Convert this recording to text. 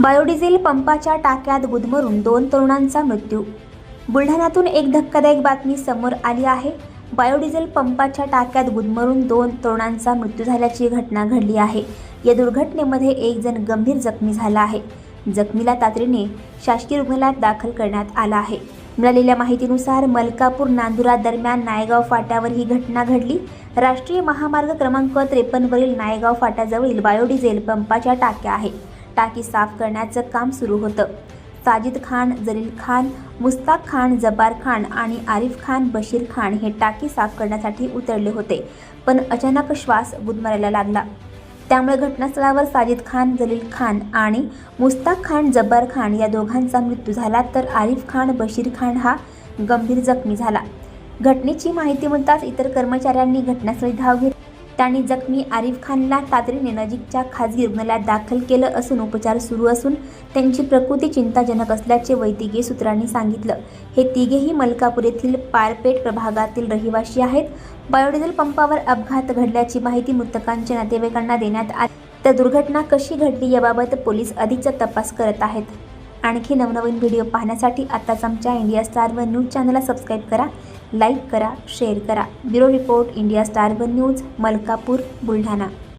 Biodiesel पंपाच्या टाक्यात गुदमरून दोन तरुणांचा मृत्यू. बुलढाण्यातून एक धक्कादायक बातमी समोर आली आहे. बायोडिझेल पंपाच्या टाक्यात गुदमरून दोन तरुणांचा मृत्यू झाल्याची घटना घडली आहे. या दुर्घटनेमध्ये एक जण गंभीर जखमी झाला आहे. जखमीला तातडीने शासकीय रुग्णालयात दाखल करण्यात आला आहे. मिळालेल्या माहितीनुसार मलकापूर नांदुरा दरम्यान नायगाव फाट्यावर ही घटना घडली. राष्ट्रीय महामार्ग क्रमांक त्रेपन्नवरील नायगाव फाट्याजवळील बायोडिझेल पंपाच्या टाक्या आहे टाकी साफ करण्याचं काम सुरू होतं. साजिद खान जलील खान मुस्ताक खान जब्बार खान आणि आरिफ खान बशीर खान हे टाकी साफ करण्यासाठी उतरले होते पण अचानक श्वास गुदमरायला लागला. त्यामुळे घटनास्थळावर साजिद खान जलील खान आणि मुस्ताक खान जब्बार खान या दोघांचा मृत्यू झाला तर आरिफ खान बशीर खान हा गंभीर जखमी झाला. घटनेची माहिती मिळताच इतर कर्मचाऱ्यांनी घटनास्थळी धाव घेतली त्यांनी जखमी आरिफ खानला तातडीने नजीकच्या खाजगी रुग्णालयात दाखल केलं असून उपचार सुरू असून त्यांची प्रकृती चिंताजनक असल्याचे वैद्यकीय सूत्रांनी सांगितलं. हे तिघेही मलकापूर येथील पारपेट प्रभागातील रहिवासी आहेत. बायोडिझेल पंपावर अपघात घडल्याची माहिती मृतकांच्या नातेवाईकांना देण्यात आली तर दुर्घटना कशी घडली याबाबत पोलीस अधिकचा तपास करत आहेत. आणखी नवनवीन व्हिडिओ पाहण्यासाठी आताच आमच्या इंडिया स्टार व न्यूज चॅनलला सबस्क्राईब करा. लाईक करा शेअर करा. Bureau report India star one news Malkapur Buldhana.